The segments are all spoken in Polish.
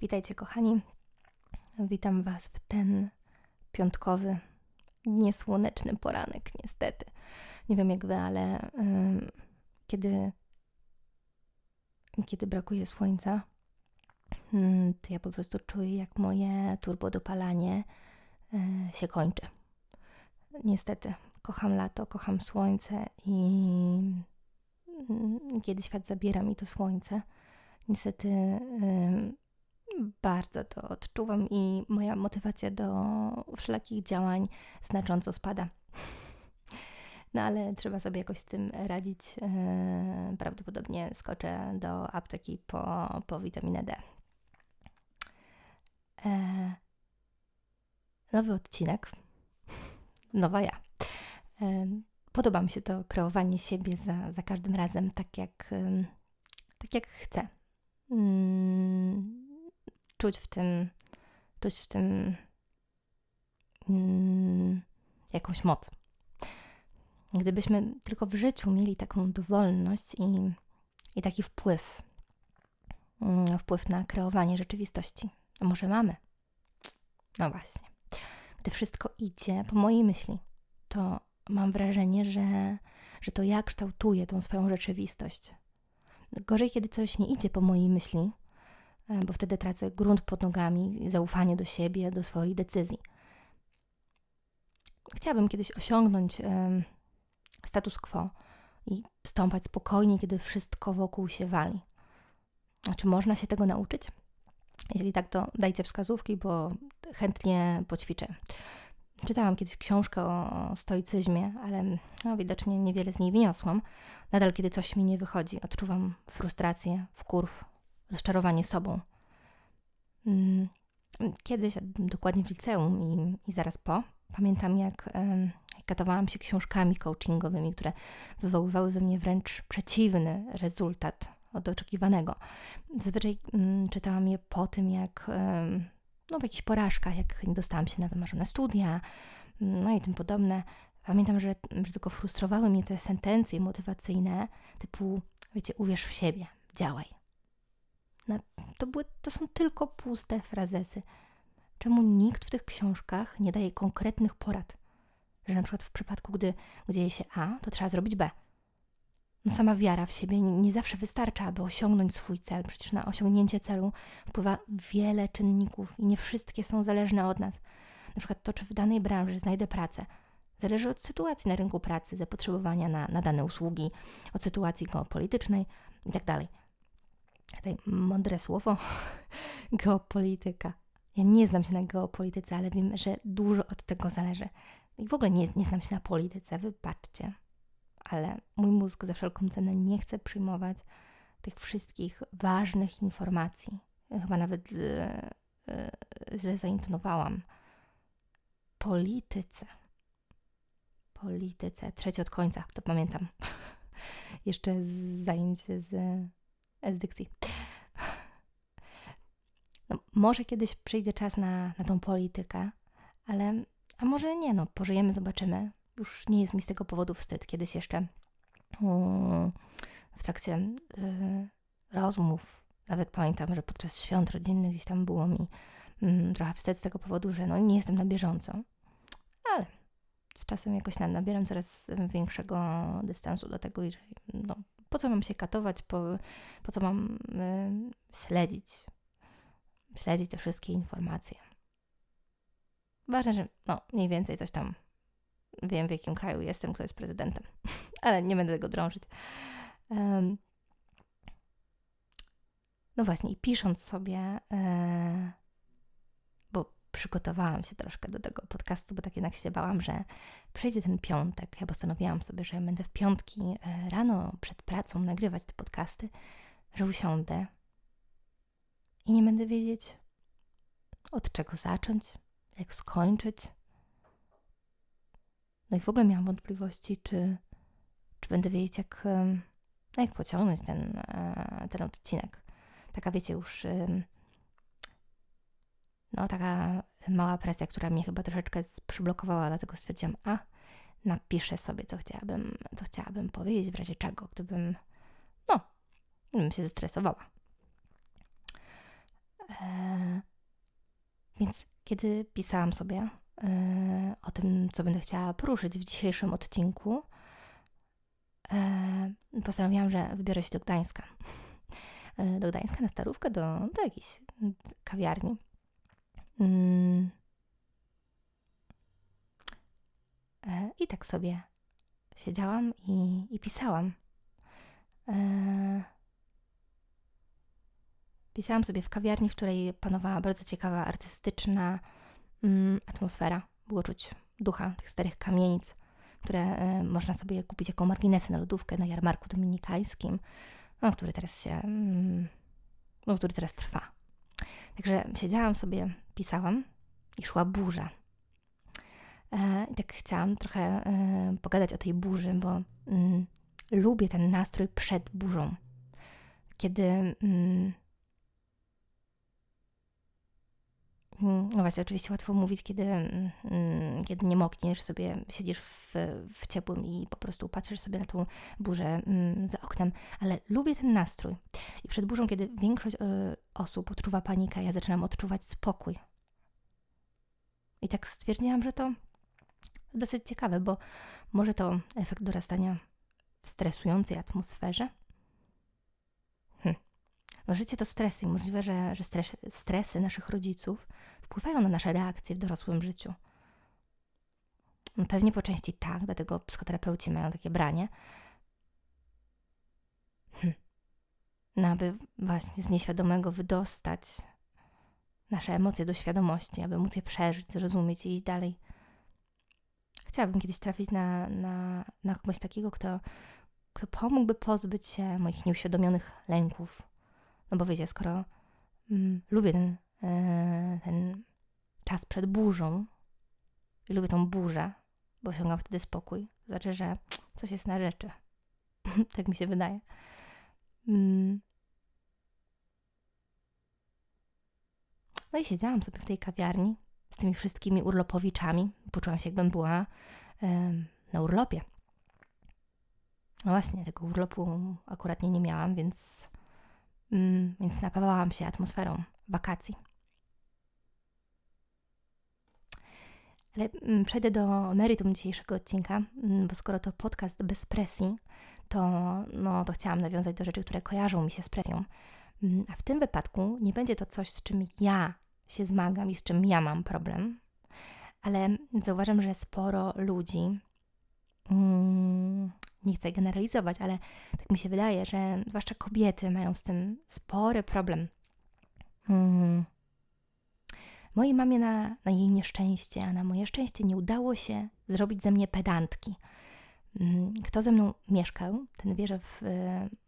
Witajcie, kochani. Witam Was w ten piątkowy, niesłoneczny poranek, niestety. Nie wiem jak Wy, ale yy, kiedy, kiedy brakuje słońca, yy, to ja po prostu czuję, jak moje turbodopalanie yy, się kończy. Niestety, kocham lato, kocham słońce i yy, kiedy świat zabiera mi to słońce, niestety bardzo to odczuwam i moja motywacja do wszelakich działań znacząco spada. No ale trzeba sobie jakoś z tym radzić. Prawdopodobnie skoczę do apteki po, po witaminę D. E, nowy odcinek. Nowa ja. E, podoba mi się to kreowanie siebie za, za każdym razem tak jak, tak jak chcę. Mm, czuć w tym, czuć w tym mm, jakąś moc. Gdybyśmy tylko w życiu mieli taką dowolność i, i taki wpływ, mm, wpływ na kreowanie rzeczywistości, a może mamy? No właśnie. Gdy wszystko idzie po mojej myśli, to mam wrażenie, że, że to ja kształtuję tą swoją rzeczywistość. Gorzej, kiedy coś nie idzie po mojej myśli, bo wtedy tracę grunt pod nogami, zaufanie do siebie, do swojej decyzji. Chciałabym kiedyś osiągnąć status quo i stąpać spokojnie, kiedy wszystko wokół się wali. Czy można się tego nauczyć? Jeśli tak, to dajcie wskazówki, bo chętnie poćwiczę. Czytałam kiedyś książkę o stoicyzmie, ale no, widocznie niewiele z niej wyniosłam. Nadal, kiedy coś mi nie wychodzi, odczuwam frustrację, wkurw, rozczarowanie sobą. Mm, kiedyś, dokładnie w liceum i, i zaraz po, pamiętam jak katowałam się książkami coachingowymi, które wywoływały we mnie wręcz przeciwny rezultat od oczekiwanego. Zazwyczaj mm, czytałam je po tym, jak no, w jakichś porażkach, jak nie dostałam się na wymarzone studia, no i tym podobne. Pamiętam, że, że tylko frustrowały mnie te sentencje motywacyjne, typu, wiecie, uwierz w siebie, działaj. To, były, to są tylko puste frazesy. Czemu nikt w tych książkach nie daje konkretnych porad? Że na przykład w przypadku, gdy dzieje się A, to trzeba zrobić B. No sama wiara w siebie nie, nie zawsze wystarcza, aby osiągnąć swój cel. Przecież na osiągnięcie celu wpływa wiele czynników i nie wszystkie są zależne od nas. Na przykład to, czy w danej branży znajdę pracę, zależy od sytuacji na rynku pracy, zapotrzebowania na, na dane usługi, od sytuacji geopolitycznej itd. Tutaj mądre słowo geopolityka. Ja nie znam się na geopolityce, ale wiem, że dużo od tego zależy. I w ogóle nie, nie znam się na polityce, wybaczcie ale mój mózg za wszelką cenę nie chce przyjmować tych wszystkich ważnych informacji. Chyba nawet e, e, źle zaintonowałam. Polityce. Polityce. Trzeci od końca, to pamiętam. Jeszcze z zajęć z, z dykcji. No, może kiedyś przyjdzie czas na, na tą politykę, ale a może nie, no pożyjemy, zobaczymy już nie jest mi z tego powodu wstyd. Kiedyś jeszcze mm, w trakcie y, rozmów, nawet pamiętam, że podczas świąt rodzinnych gdzieś tam było mi mm, trochę wstyd z tego powodu, że no, nie jestem na bieżąco. Ale z czasem jakoś nabieram coraz większego dystansu do tego i że no, po co mam się katować, po, po co mam y, śledzić, śledzić te wszystkie informacje. Ważne, że no, mniej więcej coś tam wiem w jakim kraju jestem, kto jest prezydentem, ale nie będę tego drążyć. Um, no właśnie, i pisząc sobie, bo przygotowałam się troszkę do tego podcastu, bo tak jednak się bałam, że przyjdzie ten piątek. Ja postanowiłam sobie, że będę w piątki e, rano przed pracą nagrywać te podcasty, że usiądę i nie będę wiedzieć, od czego zacząć, jak skończyć. No i w ogóle miałam wątpliwości, czy, czy będę wiedzieć, jak, no jak pociągnąć ten, e, ten odcinek. Taka, wiecie, już no taka mała presja, która mnie chyba troszeczkę przyblokowała, dlatego stwierdziłam, a napiszę sobie, co chciałabym, co chciałabym powiedzieć, w razie czego, gdybym, no, gdybym się zestresowała. E, więc kiedy pisałam sobie e, o tym, co będę chciała poruszyć w dzisiejszym odcinku, e, postanowiłam, że wybiorę się do Gdańska. Do Gdańska na starówkę, do, do jakiejś kawiarni. Mm. E, I tak sobie siedziałam i, i pisałam. E, pisałam sobie w kawiarni, w której panowała bardzo ciekawa, artystyczna mm, atmosfera. Było czuć ducha tych starych kamienic, które e, można sobie kupić jako marginesy na lodówkę na jarmarku dominikańskim, no, który teraz się, mm, no, który teraz trwa. Także siedziałam sobie, pisałam i szła burza. E, I tak chciałam trochę e, pogadać o tej burzy, bo mm, lubię ten nastrój przed burzą. Kiedy. No właśnie, oczywiście łatwo mówić, kiedy, mm, kiedy nie mokniesz, sobie siedzisz w, w ciepłym i po prostu patrzysz sobie na tą burzę mm, za oknem, ale lubię ten nastrój. I przed burzą, kiedy większość y, osób odczuwa panikę, ja zaczynam odczuwać spokój. I tak stwierdziłam, że to dosyć ciekawe, bo może to efekt dorastania w stresującej atmosferze? No życie to stresy i możliwe, że, że stres, stresy naszych rodziców wpływają na nasze reakcje w dorosłym życiu. No pewnie po części tak, dlatego psychoterapeuci mają takie branie. Hm. No aby właśnie z nieświadomego wydostać nasze emocje do świadomości, aby móc je przeżyć, zrozumieć i iść dalej. Chciałabym kiedyś trafić na, na, na kogoś takiego, kto, kto pomógłby pozbyć się moich nieuświadomionych lęków. No bo wiecie, skoro mm, lubię ten, e, ten czas przed burzą i lubię tą burzę, bo osiągam wtedy spokój, to znaczy, że coś jest na rzeczy. tak mi się wydaje. Mm. No i siedziałam sobie w tej kawiarni z tymi wszystkimi urlopowiczami. Poczułam się, jakbym była na urlopie. No właśnie, tego urlopu akurat nie, nie miałam, więc, więc napawałam się atmosferą wakacji. Ale mm, przejdę do meritum dzisiejszego odcinka, mm, bo skoro to podcast bez presji, to, no, to chciałam nawiązać do rzeczy, które kojarzą mi się z presją. Mm, a w tym wypadku nie będzie to coś, z czym ja się zmagam i z czym ja mam problem, ale zauważam, że sporo ludzi, mm, nie chcę generalizować, ale tak mi się wydaje, że zwłaszcza kobiety mają z tym spory problem. Mm. Mojej mamie na, na jej nieszczęście, a na moje szczęście nie udało się zrobić ze mnie pedantki. Mm, kto ze mną mieszkał, ten wie, że w,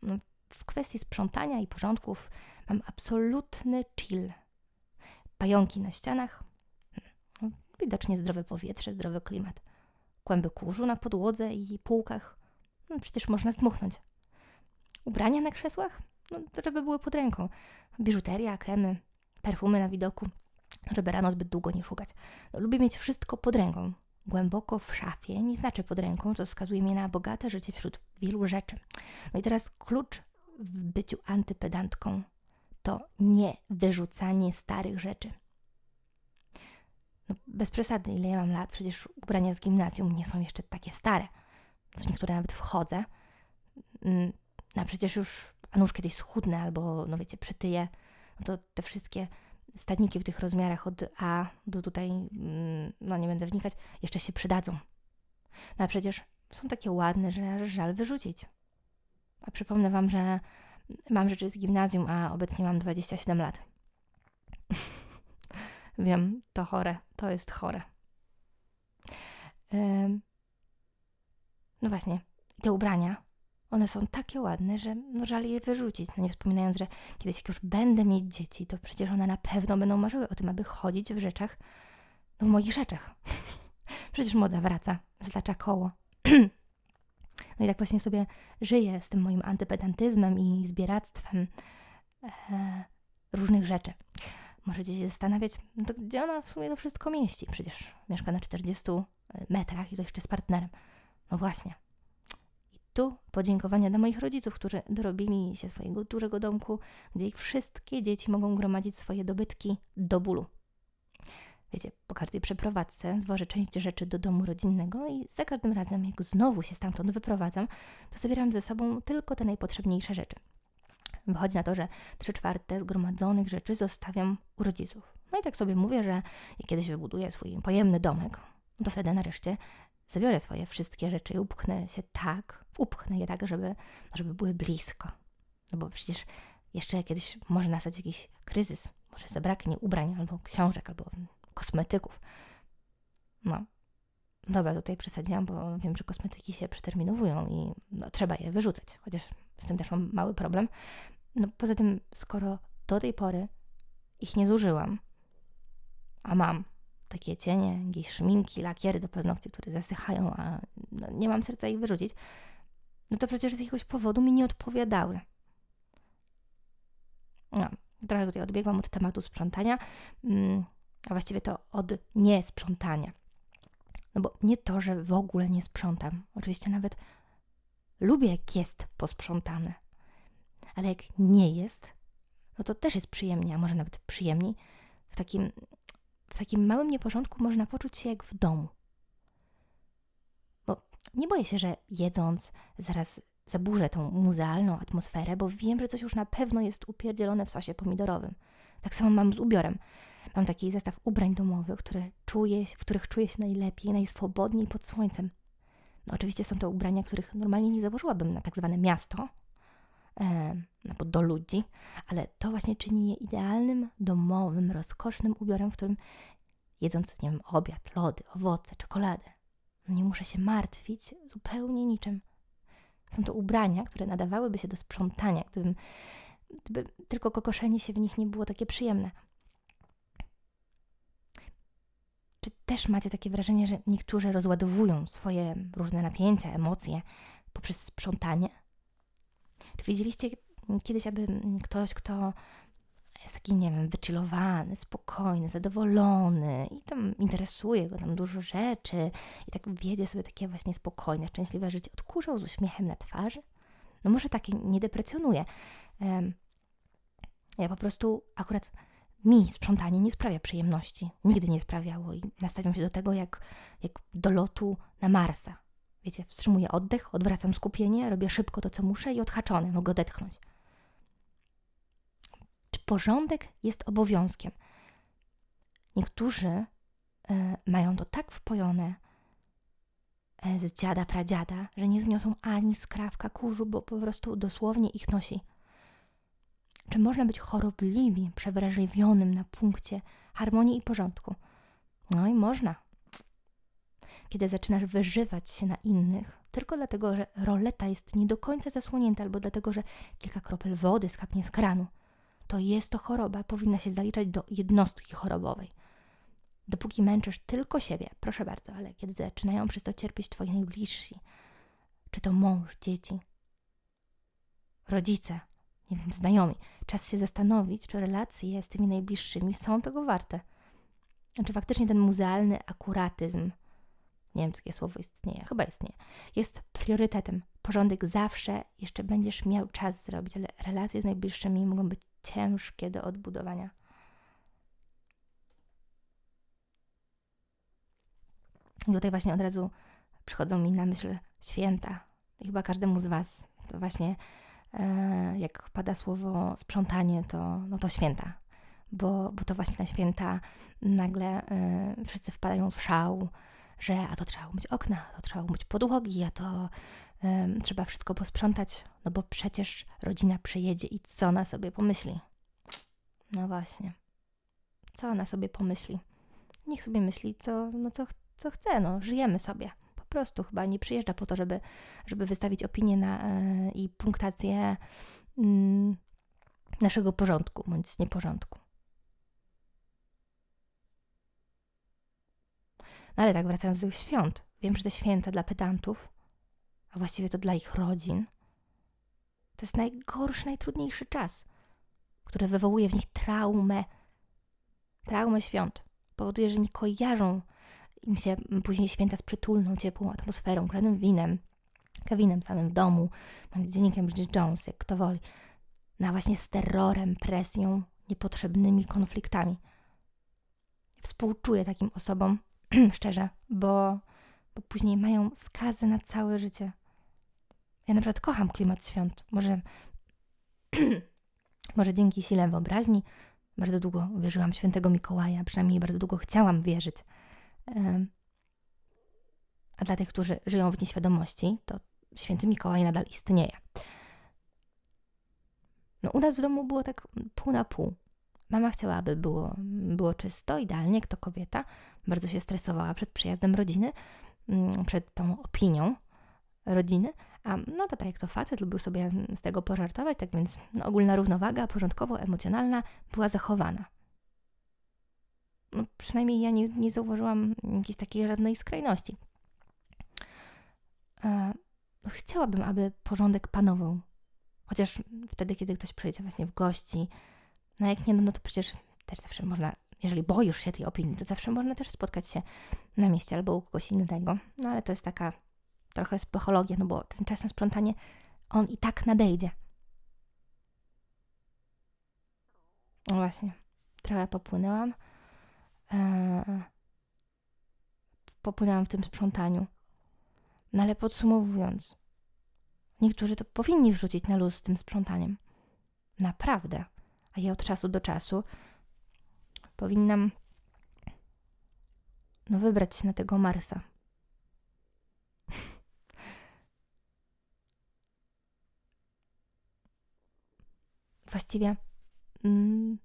no, w kwestii sprzątania i porządków mam absolutny chill. Pająki na ścianach, no, widocznie zdrowe powietrze, zdrowy klimat. Kłęby kurzu na podłodze i półkach. No, przecież można zmuchnąć. Ubrania na krzesłach? No, żeby były pod ręką. Biżuteria, kremy, perfumy na widoku, żeby rano zbyt długo nie szukać. No, lubię mieć wszystko pod ręką. Głęboko w szafie nie znaczy pod ręką, co wskazuje mnie na bogate życie wśród wielu rzeczy. No i teraz klucz w byciu antypedantką to nie wyrzucanie starych rzeczy. No, bez przesady, ile ja mam lat, przecież ubrania z gimnazjum nie są jeszcze takie stare. W niektóre nawet wchodzę. No przecież już, a nóż kiedyś schudnę albo, no wiecie, przytyję, no to te wszystkie stadniki w tych rozmiarach od A do tutaj, mm, no nie będę wnikać, jeszcze się przydadzą. No a przecież są takie ładne, że żal wyrzucić. A przypomnę Wam, że mam rzeczy z gimnazjum, a obecnie mam 27 lat. Wiem, to chore, to jest chore. No właśnie, te ubrania, one są takie ładne, że no żal je wyrzucić. No nie wspominając, że kiedyś jak już będę mieć dzieci, to przecież one na pewno będą marzyły o tym, aby chodzić w rzeczach, no w moich rzeczach. przecież moda wraca, zatacza koło. no i tak właśnie sobie żyję z tym moim antypedantyzmem i zbieractwem e, różnych rzeczy. Możecie się zastanawiać, no to gdzie ona w sumie to wszystko mieści? Przecież mieszka na 40 e, metrach i to jeszcze z partnerem. No właśnie. I tu podziękowania dla moich rodziców, którzy dorobili się swojego dużego domku, gdzie ich wszystkie dzieci mogą gromadzić swoje dobytki do bólu. Wiecie, po każdej przeprowadzce zwożę część rzeczy do domu rodzinnego i za każdym razem, jak znowu się stamtąd wyprowadzam, to zabieram ze sobą tylko te najpotrzebniejsze rzeczy. Wychodzi na to, że trzy czwarte zgromadzonych rzeczy zostawiam u rodziców. No i tak sobie mówię, że kiedyś wybuduję swój pojemny domek, to wtedy nareszcie zabiorę swoje wszystkie rzeczy i upchnę się tak, upchnę je tak, żeby, żeby były blisko. No bo przecież jeszcze kiedyś może nastać jakiś kryzys, może zabraknie ubrań albo książek, albo kosmetyków. No, dobra, tutaj przesadziłam, bo wiem, że kosmetyki się przeterminowują i no, trzeba je wyrzucać, chociaż z tym też mam mały problem. No poza tym, skoro do tej pory ich nie zużyłam, a mam takie cienie, jakieś szminki, lakiery do paznokci, które zasychają, a no, nie mam serca ich wyrzucić, no to przecież z jakiegoś powodu mi nie odpowiadały. No, trochę tutaj odbiegłam od tematu sprzątania, mm, a właściwie to od niesprzątania. No bo nie to, że w ogóle nie sprzątam. Oczywiście nawet lubię, jak jest posprzątane. Ale jak nie jest, no to też jest przyjemnie, a może nawet przyjemniej. W takim, w takim małym nieporządku można poczuć się jak w domu. Bo nie boję się, że jedząc zaraz zaburzę tą muzealną atmosferę, bo wiem, że coś już na pewno jest upierdzielone w sosie pomidorowym. Tak samo mam z ubiorem. Mam taki zestaw ubrań domowych, które czuję, w których czuję się najlepiej, najswobodniej pod słońcem. No, oczywiście są to ubrania, których normalnie nie założyłabym na tak zwane miasto, albo do ludzi, ale to właśnie czyni je idealnym, domowym, rozkosznym ubiorem, w którym jedząc, nie wiem, obiad, lody, owoce, czekoladę, nie muszę się martwić zupełnie niczym. Są to ubrania, które nadawałyby się do sprzątania, gdybym, gdyby tylko kokoszenie się w nich nie było takie przyjemne. Czy też macie takie wrażenie, że niektórzy rozładowują swoje różne napięcia, emocje poprzez sprzątanie? Czy widzieliście kiedyś, aby ktoś, kto jest taki, nie wiem, wychillowany, spokojny, zadowolony i tam interesuje go tam dużo rzeczy i tak wiedzie sobie takie właśnie spokojne, szczęśliwe życie, odkurzał z uśmiechem na twarzy? No może takie nie deprecjonuje. Ja po prostu akurat mi sprzątanie nie sprawia przyjemności. Nigdy nie sprawiało i nastawiam się do tego jak, jak do lotu na Marsa. Wiecie, wstrzymuję oddech, odwracam skupienie, robię szybko to, co muszę i odhaczone, mogę odetchnąć. Czy porządek jest obowiązkiem? Niektórzy y, mają to tak wpojone y, z dziada, pradziada, że nie zniosą ani skrawka kurzu, bo po prostu dosłownie ich nosi. Czy można być chorobliwie przewrażliwionym na punkcie harmonii i porządku? No i można. Kiedy zaczynasz wyżywać się na innych, tylko dlatego, że roleta jest nie do końca zasłonięta, albo dlatego, że kilka kropel wody skapnie z kranu, to jest to choroba, powinna się zaliczać do jednostki chorobowej. Dopóki męczysz tylko siebie, proszę bardzo, ale kiedy zaczynają przez to cierpieć twoi najbliżsi, czy to mąż, dzieci, rodzice, nie wiem, znajomi. Czas się zastanowić, czy relacje z tymi najbliższymi są tego warte. Czy faktycznie ten muzealny akuratyzm, nie wiem, czy takie słowo istnieje, chyba istnieje, jest priorytetem. Porządek zawsze jeszcze będziesz miał czas zrobić, ale relacje z najbliższymi mogą być ciężkie do odbudowania. I tutaj właśnie od razu przychodzą mi na myśl święta. I chyba każdemu z Was to właśnie E, jak pada słowo sprzątanie, to, no to święta, bo, bo to właśnie na święta nagle e, wszyscy wpadają w szał, że a to trzeba umyć okna, a to trzeba umyć podłogi, a to trzeba wszystko posprzątać, no bo przecież rodzina przyjedzie i co ona sobie pomyśli? No właśnie. Co ona sobie pomyśli? Niech sobie myśli, co, no co, co chce, no żyjemy sobie prostu chyba nie przyjeżdża po to, żeby, żeby wystawić opinię na, e, i punktację mm, naszego porządku bądź nieporządku. No ale tak, wracając do świąt. Wiem, że te święta dla pedantów, a właściwie to dla ich rodzin, to jest najgorszy, najtrudniejszy czas, który wywołuje w nich traumę. Traumę świąt. Powoduje, że nie kojarzą im się później święta z przytulną, ciepłą atmosferą, granym winem, Kevinem samym w domu, dziennikiem Bridget Jones, jak kto woli, na właśnie z terrorem, presją, niepotrzebnymi konfliktami. Współczuję takim osobom, szczerze, bo, bo później mają skazę na całe życie. Ja naprawdę kocham klimat świąt. Może, może dzięki sile wyobraźni bardzo długo wierzyłam w świętego Mikołaja, przynajmniej bardzo długo chciałam wierzyć. A dla tych, którzy żyją w nieświadomości, to święty Mikołaj nadal istnieje. No, u nas w domu było tak pół na pół. Mama chciała, aby było, było czysto, idealnie, kto kobieta. Bardzo się stresowała przed przyjazdem rodziny, mm, przed tą opinią rodziny. A no to tak jak to facet lubił sobie z tego pożartować, tak więc no, ogólna równowaga porządkowo-emocjonalna była zachowana. No, przynajmniej ja nie, nie zauważyłam jakiejś takiej żadnej skrajności. E, chciałabym, aby porządek panował. Chociaż wtedy, kiedy ktoś przyjdzie właśnie w gości, no jak nie, no to przecież też zawsze można, jeżeli boisz się tej opinii, to zawsze można też spotkać się na mieście albo u kogoś innego. No ale to jest taka trochę psychologia, no bo ten czas na sprzątanie, on i tak nadejdzie. No właśnie, trochę popłynęłam. Eee, popłynęłam w tym sprzątaniu. No ale podsumowując, niektórzy to powinni wrzucić na luz z tym sprzątaniem. Naprawdę. A ja od czasu do czasu powinnam no wybrać się na tego Marsa. Właściwie mm,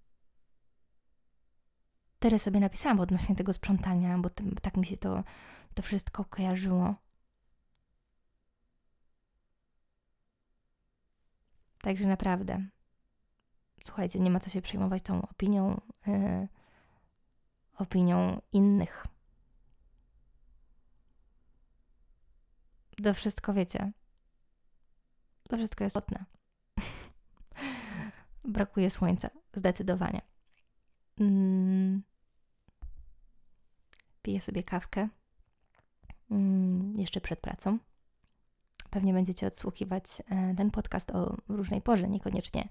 tyle sobie napisałam odnośnie tego sprzątania, bo, bo tak mi się to, to wszystko kojarzyło. Także naprawdę, słuchajcie, nie ma co się przejmować tą opinią, yy, opinią innych. To wszystko wiecie. To wszystko jest istotne. Brakuje słońca, zdecydowanie. Mm. Piję sobie kawkę. Mm, jeszcze przed pracą pewnie będziecie odsłuchiwać e, ten podcast o różnej porze, niekoniecznie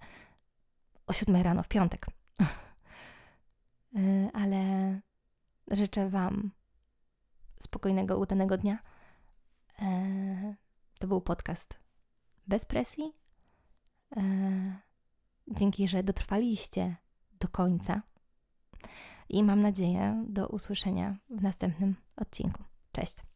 o 7 rano w piątek. E, ale życzę Wam spokojnego, udanego dnia. E, to był podcast bez presji. Dzięki, że dotrwaliście do końca. I mam nadzieję do usłyszenia w następnym odcinku. Cześć.